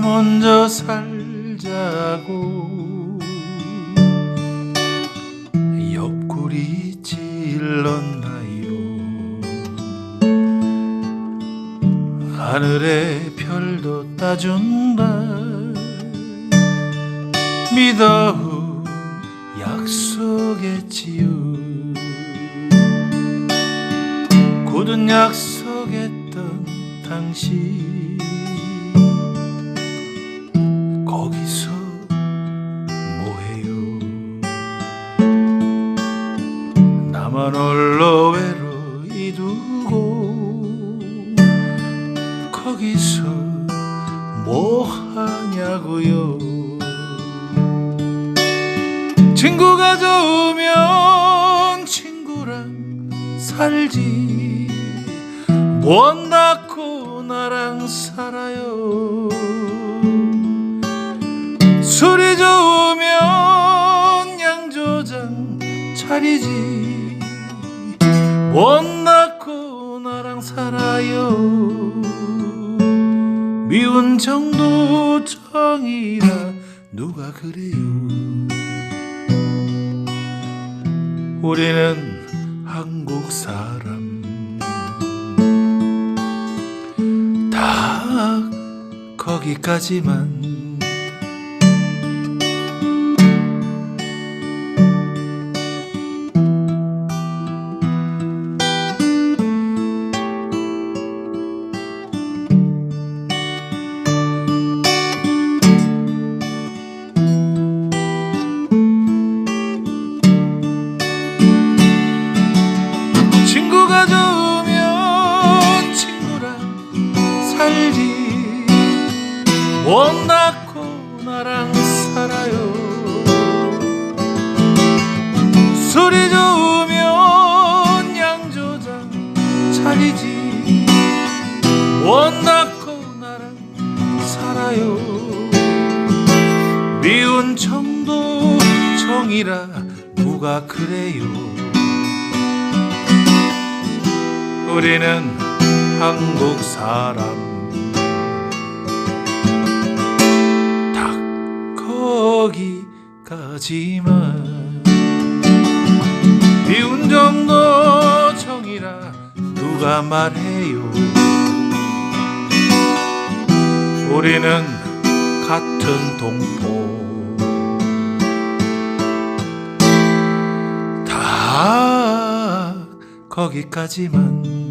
먼저 살자고. 옆구리 찔렀나요? 하늘의 별도 따준다 믿어 약속했지요 굳은 약속했던 당신 나만 홀로 외로이 두고 거기서 뭐 하냐고요. 친구가 좋으면 친구랑 살지. 못 낳고 나랑 살아요. 술이 좋으면 양조장 차리지 못 낳고 나랑 살아요. 미운 정도 정이라 누가 그래요? 우리는 한국 사람. 다 거기까지만 못 낳고 나랑 살아요. 술이 좋으면 양조장 차리지. 못 낳고 나랑 살아요. 미운 정도 정이라 누가 그래요? 우리는 한국 사람 거기까지만. 미운 정도 정이라 누가 말해요? 우리는 같은 동포. 다 거기까지만